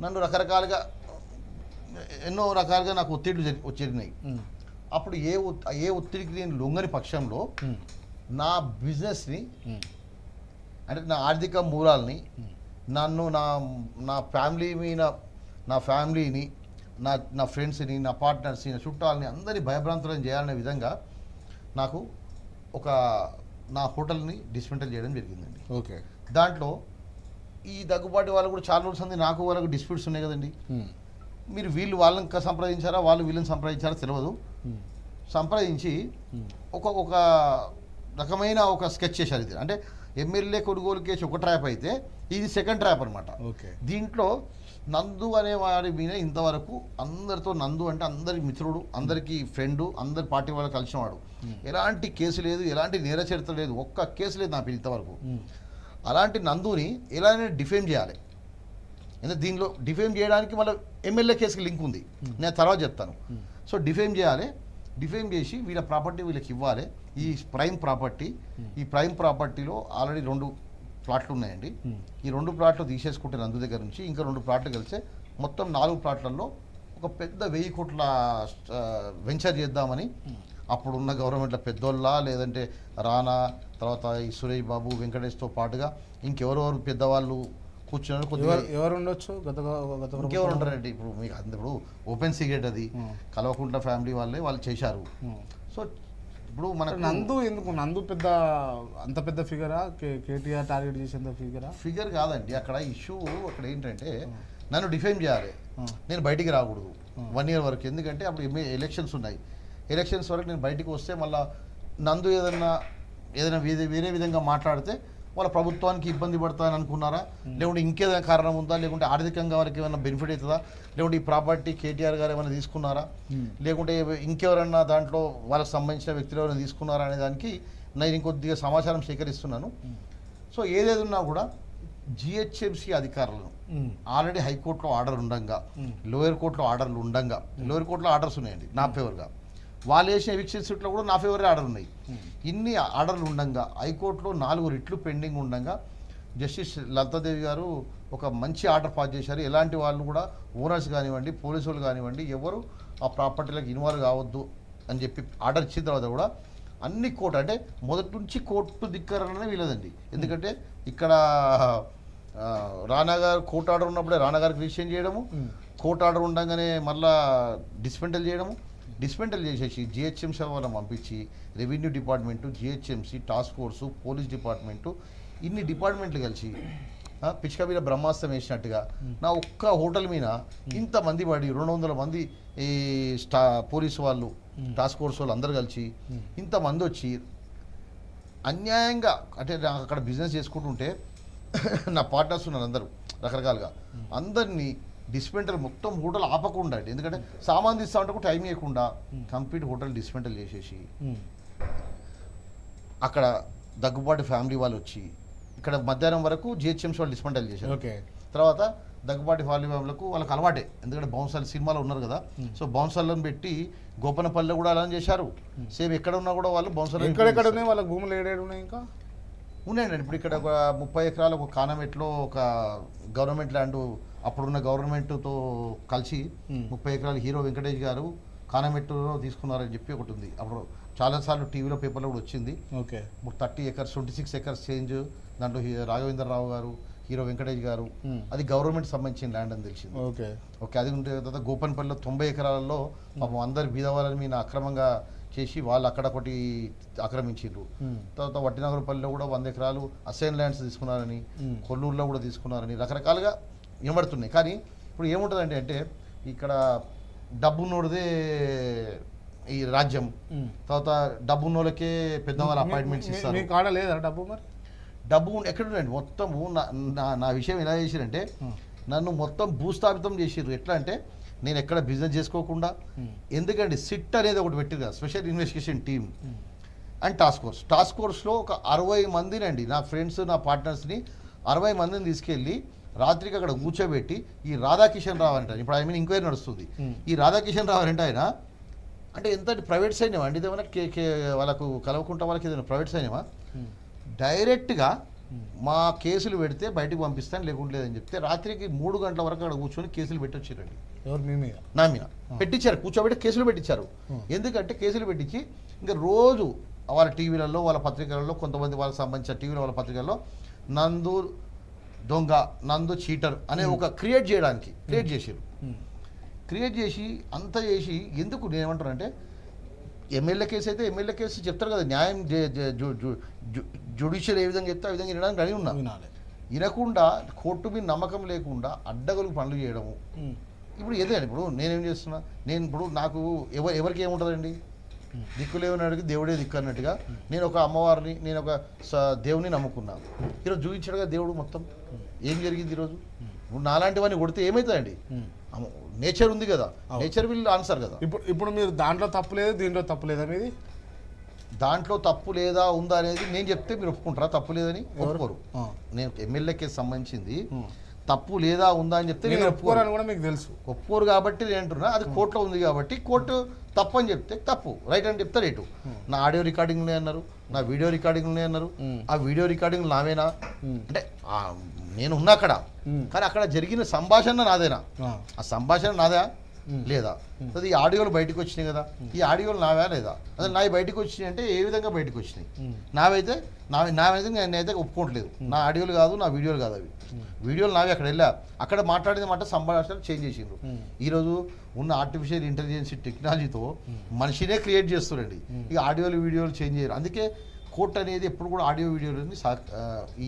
నన్ను రకరకాలుగా ఎన్నో రకాలుగా నాకు ఒత్తిడిలు జరి- జరిగినాయి అప్పుడు ఏ ఏ ఒత్తిడికి నేను లొంగని పక్షంలో నా బిజినెస్ని అంటే నా ఆర్థిక మూలాల్ని. నన్ను నా నా ఫ్యామిలీ మీద నా ఫ్యామిలీని నా నా ఫ్రెండ్స్ని నా పార్ట్నర్స్ని నా చుట్టాలని అందరినీ భయభ్రాంతులను చేయాలనే విధంగా నాకు ఒక నా హోటల్ని డిస్మెంటల్ చేయడం జరిగిందండి. ఓకే. దాంట్లో ఈ దగ్గుబాటి వాళ్ళు కూడా చాలా రోజులు సంది నాకు వాళ్ళకు డిస్ప్యూట్స్ ఉన్నాయి కదండి. ఉమ్, మీరు వీళ్ళు వాళ్ళని సంప్రదించారా? వాళ్ళు వీళ్ళని సంప్రదించారా? తెలియదు ఉమ్, సంప్రదించి ఉమ్, ఒక ఒక రకమైన ఒక స్కెచ్ చేశారు ఇది అంటే ఎమ్మెల్యే కొనుగోలు కేసు ఒక ట్రాప్ అయితే ఇది సెకండ్ ట్రాప్ అనమాట ఓకే దీంట్లో నందు అనే వాడి మీద ఇంతవరకు అందరితో నందు అంటే అందరి మిత్రుడు అందరికీ ఫ్రెండు అందరి పార్టీ వాళ్ళు కలిసినవాడు. ఎలాంటి కేసు లేదు ఎలాంటి నేర చరిత్ర లేదు. ఒక్క కేసు లేదు నా ఇంతవరకు. అలాంటి నందుని ఎలానే డిఫేమ్ చేయాలి. ఎందుకంటే దీనిలో డిఫేమ్ చేయడానికి మళ్ళీ ఎమ్మెల్యే కేసుకి లింక్ ఉంది. నేను తర్వాత చెప్తాను. సో డిఫేమ్ చేయాలి. డిఫేమ్ చేసి వీళ్ళ ప్రాపర్టీ వీళ్ళకి ఇవ్వాలి. ఈ ప్రైమ్ ప్రాపర్టీ ఈ ప్రైమ్ ప్రాపర్టీలో ఆల్రెడీ రెండు ప్లాట్లు ఉన్నాయండి. Hmm. ఈ రెండు ప్లాట్లు తీసేసుకుంటే నందు దగ్గర నుంచి ఇంకా రెండు ప్లాట్లు కలిస్తే మొత్తం నాలుగు ప్లాట్లలో ఒక పెద్ద వెయ్యి కోట్ల వెంచర్ చేద్దామని అప్పుడున్న గవర్నమెంట్ల పెద్దోళ్ళ లేదంటే రానా తర్వాత ఈ సురేష్ బాబు వెంకటేష్తో పాటుగా ఇంకెవరెవరు పెద్దవాళ్ళు కూర్చున్నారు? కొద్దిగా ఎవరు ఉండొచ్చు గత గత ఇంకెవరు? ఉంటారండి? ఇప్పుడు మీకు ఇప్పుడు ఓపెన్ సీక్రెట్ అది. కల్వకుంట్ల ఫ్యామిలీ వాళ్ళే వాళ్ళు చేశారు. సో ఇప్పుడు మనకు నందు ఎందుకు? నందు పెద్ద అంత పెద్ద ఫిగరా? కేటీఆర్ టార్గెట్ చేసేంత ఫిగరా? ఫిగర్ కాదండి. అక్కడ ఇష్యూ అక్కడ ఏంటంటే నన్ను డిఫైమ్ చేయాలి. నేను బయటికి రాకూడదు. వన్ ఇయర్ వరకు. ఎందుకంటే అప్పుడు ఎలక్షన్స్ ఉన్నాయి. ఎలక్షన్స్ వరకు నేను బయటికి వస్తే మళ్ళీ నందు ఏదన్నా ఏదైనా వేరే వేరే విధంగా మాట్లాడితే వాళ్ళ ప్రభుత్వానికి ఇబ్బంది పడతానని అనుకున్నారా? లేకుంటే ఇంకేదైనా కారణం ఉందా? లేకుంటే ఆర్థికంగా వారికి ఏమైనా బెనిఫిట్ అవుతుందా? లేకుంటే ఈ ప్రాపర్టీ కేటీఆర్ గారు ఏమైనా తీసుకున్నారా? లేకుంటే ఇంకెవరన్నా దాంట్లో వాళ్ళకి సంబంధించిన వ్యక్తులు ఎవరైనా తీసుకున్నారా అనే దానికి నేను ఇంకొద్దిగా సమాచారం సేకరిస్తున్నాను. సో ఏదేది ఉన్నా కూడా జిహెచ్ఎంసీ అధికారులను ఆల్రెడీ హైకోర్టులో ఆర్డర్ ఉండంగా. లోయర్ కోర్టులో ఆర్డర్లు ఉండంగా లోయర్ కోర్టులో ఆర్డర్స్ ఉన్నాయండి నా ఫేవర్గా వాళ్ళు వేసిన ఎవిక్షన్ సీట్లో కూడా నా ఫేవరే ఆర్డర్ ఉన్నాయి. ఇన్ని ఆర్డర్లు ఉండంగా హైకోర్టులో నాలుగు రిట్లు పెండింగ్ ఉండంగా జస్టిస్ లలితాదేవి గారు ఒక మంచి ఆర్డర్ పాస్ చేశారు. ఎలాంటి వాళ్ళు కూడా ఓనర్స్ కానివ్వండి పోలీసు వాళ్ళు కానివ్వండి ఎవరు ఆ ప్రాపర్టీలకు ఇన్వాల్వ్ కావద్దు అని చెప్పి ఆర్డర్ ఇచ్చిన తర్వాత కూడా అన్ని కోర్టు అంటే మొదటి నుంచి కోర్టు ధిక్కరణనే వీలదండి. ఎందుకంటే ఇక్కడ ఆ, రానా గారు కోర్టు ఆర్డర్ ఉన్నప్పుడే రానా గారికి రిజిస్ట్రేషన్ చేయడము ఉమ్, కోర్టు ఆర్డర్ ఉండగానే మళ్ళా డిస్మెంటల్ చేయడము డిస్మెంటల్ చేసేసి జిహెచ్ఎంసీ వాళ్ళని పంపించి revenue department GHMC task force police department ఇన్ని డిపార్ట్మెంట్లు కలిసి పిచ్చుక మీద బ్రహ్మాస్త్రం వేసినట్టుగా నా ఒక్క హోటల్ మీద ఇంతమంది పడి రెండు వందల మంది ఈ స్టా పోలీసు వాళ్ళు టాస్క్ ఫోర్స్ వాళ్ళు అందరు కలిసి ఇంతమంది వచ్చి అన్యాయంగా అంటే నాకు అక్కడ బిజినెస్ చేసుకుంటుంటే నా పార్ట్నర్స్ ఉన్నారు అందరూ రకరకాలుగా. అందరినీ డిస్మెంటల్ మొత్తం హోటల్ ఆపకుండా అండి. ఎందుకంటే సామాన్ తీస్తా ఉంటే టైం ఇవ్వకుండా కంప్లీట్ హోటల్ డిస్మెంటల్ చేసేసి ఉమ్, అక్కడ దగ్గుబాటి ఫ్యామిలీ వాళ్ళు వచ్చి ఇక్కడ మధ్యాహ్నం వరకు జిహెచ్ఎంసీ వాళ్ళు డిస్మెంటల్ చేశారు. ఓకే. తర్వాత దగ్గుబాటి ఫ్యామిలీ వాళ్ళకు వాళ్ళకి అలవాటే. ఎందుకంటే బౌన్సర్లు సినిమాలో ఉన్నారు కదా. సో బౌన్సర్లను పెట్టి గోపనపల్లిలో కూడా అలా చేశారు. సేమ్ ఎక్కడ ఉన్నా కూడా వాళ్ళు బౌన్సర్లు ఎక్కడెక్కడ ఉన్నాయి? వాళ్ళ భూములు ఏడేడు ఉన్నాయి ఇంకా? ఉన్నాయండి. ఇప్పుడు ఇక్కడ ఒక ముప్పై ఎకరాలు ఒక కానమెట్లో ఒక గవర్నమెంట్ ల్యాండ్ అప్పుడున్న గవర్నమెంట్తో కలిసి Hmm. ముప్పై ఎకరాలు హీరో వెంకటేష్ గారు కానమెట్టులో తీసుకున్నారని చెప్పి ఒకటి ఉంది. అప్పుడు చాలాసార్లు టీవీలో పేపర్లో కూడా వచ్చింది. ఓకే. ఇప్పుడు thirty acres twenty six acres change దాంట్లో రాఘవేంద్రరావు గారు హీరో వెంకటేష్ గారు Hmm. అది గవర్నమెంట్ సంబంధించిన ల్యాండ్ అని తెలిసింది. ఓకే. ఓకే అది ఉంటే తర్వాత గోపన్పల్లిలో తొంభై ఎకరాలలో పాపం అందరు బీదవాళ్ళని మీద అక్రమంగా చేసి వాళ్ళు అక్కడ ఒకటి ఆక్రమించిండ్రు. ఉమ్, తర్వాత వట్టినగరపల్లిలో కూడా వంద ఎకరాలు అసైన్ ల్యాండ్స్ తీసుకున్నారని Hmm. కొల్లూరులో కూడా తీసుకున్నారని రకరకాలుగా వినబడుతున్నాయి. కానీ ఇప్పుడు ఏముంటుందంటే అంటే ఇక్కడ డబ్బున్నోడిదే ఈ రాజ్యం. తర్వాత డబ్బున్నోళ్ళకే పెద్దవాళ్ళ అపాయింట్మెంట్స్ ఇస్తారు. మీ కాడ లేదా డబ్బు మరి? డబ్బు ఎక్కడ ఉండండి మొత్తము నా- నా విషయం ఎలా చేసిరంటే. నన్ను మొత్తం భూస్థాపితం చేసిర్రు. ఎట్లా అంటే నేను ఎక్కడ బిజినెస్ చేసుకోకుండా. ఎందుకంటే సిట్ అనేది ఒకటి పెట్టిరు కదా special investigation team and task force task ఫోర్స్లో ఒక అరవై మందినండి నా ఫ్రెండ్స్ నా పార్ట్నర్స్ని అరవై మందిని తీసుకెళ్ళి రాత్రికి అక్కడ కూర్చోబెట్టి ఈ రాధాకిషన్ రావు అంటారు. ఇప్పుడు ఐ మీన్ ఎంక్వైరీ నడుస్తుంది. ఈ రాధాకిషన్ రావు అంటే ఆయన అంటే ఎంత ప్రైవేట్ సైన్యం అండి ఇదేమన్నా కే కే వాళ్ళకు కలవకుంటా వాళ్ళకి ఏదైనా ప్రైవేట్ సైన్యమా? డైరెక్ట్గా మా కేసులు పెడితే బయటకు పంపిస్తాను లేకుంటే లేదని చెప్తే రాత్రికి మూడు గంటల వరకు అక్కడ కూర్చొని కేసులు పెట్టొచ్చారండి. ఎవరు? మీ మీద? నా మీద. పెట్టించారు కూర్చోబెట్టి కేసులు పెట్టించారు ఎందుకంటే కేసులు పెట్టించి ఇంకా రోజు వాళ్ళ టీవీలలో వాళ్ళ పత్రికలలో కొంతమంది వాళ్ళకి సంబంధించిన టీవీలో వాళ్ళ పత్రికల్లో నందు దొంగ నందు చీటర్ అనే ఒక క్రియేట్ చేయడానికి క్రియేట్ చేసారు. క్రియేట్ చేసి అంత చేసి ఎందుకు నేను ఏమంటానంటే ఎమ్మెల్యే కేసు అయితే ఎమ్మెల్యే కేసు చెప్తారు కదా న్యాయం జుడిషియల్ ఏ విధంగా చెప్తే ఆ విధంగా వినడానికి రెడీ ఉన్నా. వినాలి. వినకుండా కోర్టు మీద నమ్మకం లేకుండా అడ్డగోలుకు పనులు చేయడము. ఇప్పుడు ఏదే ఇప్పుడు నేనేం చేస్తున్నా నేను ఇప్పుడు నాకు ఎవరు ఎవరికి ఏముంటుందండి? దిక్కు లేవనాడికి దేవుడే దిక్కు అన్నట్టుగా నేను ఒక అమ్మవారిని నేను ఒక దేవుని నమ్ముకున్నాను. ఈరోజు చూపించాడుగా దేవుడు మొత్తం. ఏం జరిగింది ఈరోజు? ఇప్పుడు నాలాంటివన్నీ కొడితే ఏమవుతుందండి. నేచర్ ఉంది కదా. నేచర్ విల్ ఆన్సర్ కదా. ఇప్పుడు ఇప్పుడు మీరు దాంట్లో తప్పు లేదు దీంట్లో తప్పు లేదా మీది దాంట్లో తప్పు లేదా ఉందా అనేది నేను చెప్తే మీరు ఒప్పుకుంటారా? తప్పు లేదని ఒప్పుకోరు. నేను ఎమ్మెల్యే కేసు సంబంధించింది. తప్పు లేదా ఉందా అని చెప్తే నేను నేను ఒప్పుకోరు ఒప్పుకోరని కూడా మీకు తెలుసు. ఒప్పుకోరు కాబట్టి నేను అంటున్నా. అది కోర్టులో ఉంది కాబట్టి కోర్టు తప్పు అని చెప్తే తప్పు. రైట్ అని చెప్తే రైటు. నా ఆడియో రికార్డింగ్లే అన్నారు. నా వీడియో రికార్డింగ్లే అన్నారు. Hmm. ఆ వీడియో రికార్డింగ్ నావేనా? Hmm. అంటే నేను ఉన్నా అక్కడ. Hmm. కానీ అక్కడ జరిగిన సంభాషణ నాదేనా? ఆ. సంభాషణ నాదా? Hmm. లేదా? అది ఈ ఆడియోలు బయటకు వచ్చినాయి కదా. ఈ ఆడియోలు నావా లేదా? అసలు నావి బయటకు వచ్చినాయి అంటే ఏ విధంగా బయటకు వచ్చినాయి. నావైతే నా నావైతే నేనైతే ఒప్పుకోవట్లేదు. నా ఆడియోలు కాదు నా వీడియోలు కాదు అవి. వీడియోలు నావి అక్కడ వెళ్ళా. అక్కడ మాట్లాడిన మాట సంభాషణ చేంజ్ చేసిండ్రు. ఈరోజు ఉన్న ఆర్టిఫిషియల్ ఇంటెలిజెన్స్ టెక్నాలజీతో మనిషినే క్రియేట్ చేస్తున్నారండి ఇక ఆడియోలు వీడియోలు చేంజ్ చేయరు. అందుకే కోర్టు అనేది ఎప్పుడు కూడా ఆడియో వీడియోలని సా- ఆ, ఈ